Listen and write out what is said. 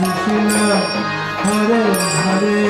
Krishna Krishna Hare